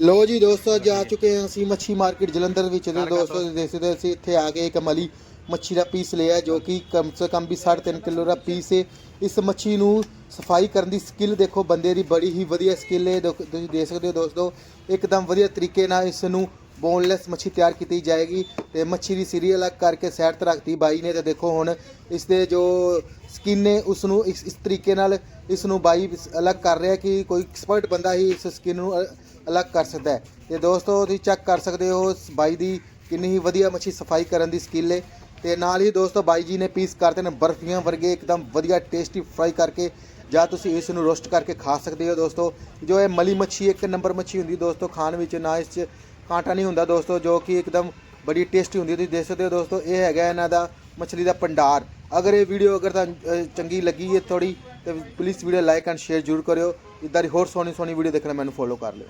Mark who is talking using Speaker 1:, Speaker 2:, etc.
Speaker 1: ਲੋ ਜੀ ਦੋਸਤੋ ਅੱਜ ਆ ਚੁੱਕੇ ਹਾਂ ਅਸੀਂ ਮੱਛੀ ਮਾਰਕੀਟ ਜਲੰਧਰ ਵਿੱਚ। ਤੇ। ਦੋਸਤੋ ਦੇਖ ਸਕਦੇ ਹੋ ਅਸੀਂ ਇੱਥੇ ਆ ਕੇ ਇੱਕ ਮਲੀ ਮੱਛੀ ਦਾ ਪੀਸ ਲਿਆ ਜੋ ਕਿ ਕਮ ਸੇ ਕਮ ਵੀ 3.5 ਕਿਲੋ ਦਾ ਪੀਸ ਹੈ। ਇਸ ਮੱਛੀ ਨੂੰ ਸਫ਼ਾਈ ਕਰਨ ਦੀ ਸਕਿੱਲ ਦੇਖੋ ਬੰਦੇ ਦੀ ਬੜੀ ਹੀ ਵਧੀਆ ਸਕਿੱਲ ਹੈ। ਦੇਖੋ- ਤੁਸੀਂ ਦੇਖ ਸਕਦੇ ਹੋ ਦੋਸਤੋ ਇੱਕਦਮ ਵਧੀਆ ਤਰੀਕੇ ਨਾਲ ਇਸ ਨੂੰ ਬੋਨਲੈਸ ਮੱਛੀ ਤਿਆਰ ਕੀਤੀ ਜਾਏਗੀ ਤੇ ਮੱਛੀ ਦੀ ਸਿਰੀ ਅਲੱਗ ਕਰਕੇ ਸਾਈਡ ਤੇ ਰੱਖਤੀ ਬਾਈ ਨੇ ਤੇ ਦੇਖੋ ਹੁਣ ਇਸ ਦੇ ਜੋ ਸਕਿਨ ਨੇ ਉਸ ਨੂੰ ਇਸ ਇਸ ਤਰੀਕੇ ਨਾਲ ਇਸ ਨੂੰ ਬਾਈ ਅਲੱਗ ਕਰ ਰਿਹਾ ਕਿ ਕੋਈ ਐਕਸਪਰਟ ਬੰਦਾ ਹੀ ਇਸ ਸਕਿਨ ਨੂੰ ਅਲੱਗ ਕਰ ਸਕਦਾ ਹੈ। ਤੇ ਦੋਸਤੋ, ਤੁਸੀਂ ਚੈੱਕ ਕਰ ਸਕਦੇ ਹੋ ਬਾਈ ਦੀ ਕਿੰਨੀ ਹੀ ਵਧੀਆ ਮੱਛੀ ਸਫ਼ਾਈ ਕਰਨ ਦੀ ਸਕਿੱਲ ਹੈ ਤੇ ਨਾਲ ਹੀ ਦੋਸਤੋ, ਬਾਈ ਜੀ ਨੇ ਪੀਸ ਕਰਤੇ ਨੇ ਬਰਫੀਆਂ ਵਰਗੇ ਇੱਕਦਮ ਵਧੀਆ ਟੇਸਟੀ ਫਰਾਈ ਕਰਕੇ ਜਾਂ ਤੁਸੀਂ ਇਸ ਨੂੰ ਰੋਸਟ ਕਰਕੇ ਖਾ ਸਕਦੇ ਹੋ ਦੋਸਤੋ। ਜੋ ਇਹ ਮਲੀ ਮੱਛੀ ਇੱਕ ਨੰਬਰ ਮੱਛੀ ਹੁੰਦੀ ਦੋਸਤੋ, ਖਾਣ ਵਿੱਚ ਨਾ ਇਸ 'ਚ ਆਟਾ ਨਹੀਂ ਹੁੰਦਾ ਦੋਸਤੋ, ਜੋ ਕਿ ਇੱਕਦਮ ਬੜੀ ਟੇਸਟੀ ਹੁੰਦੀ ਹੈ। ਤੁਸੀਂ ਦੇਖ ਸਕਦੇ ਹੋ ਦੋਸਤੋ, ਇਹ ਹੈਗਾ ਇਹਨਾਂ ਦਾ ਮੱਛਲੀ ਦਾ ਭੰਡਾਰ। ਅਗਰ ਇਹ ਵੀਡੀਓ ਅਗਰ ਤੁਹਾਨੂੰ ਚੰਗੀ ਲੱਗੀ ਹੈ ਥੋੜੀ ਤੇ please video like and share ਜ਼ਰੂਰ ਕਰਿਓ। ਇਦਾਂ ਦੀ ਹੋਰ ਸੋਹਣੀ ਸੋਹਣੀ ਵੀਡੀਓ ਦੇਖਣਾ ਮੈਨੂੰ ਫੋਲੋ ਕਰ ਲਿਓ।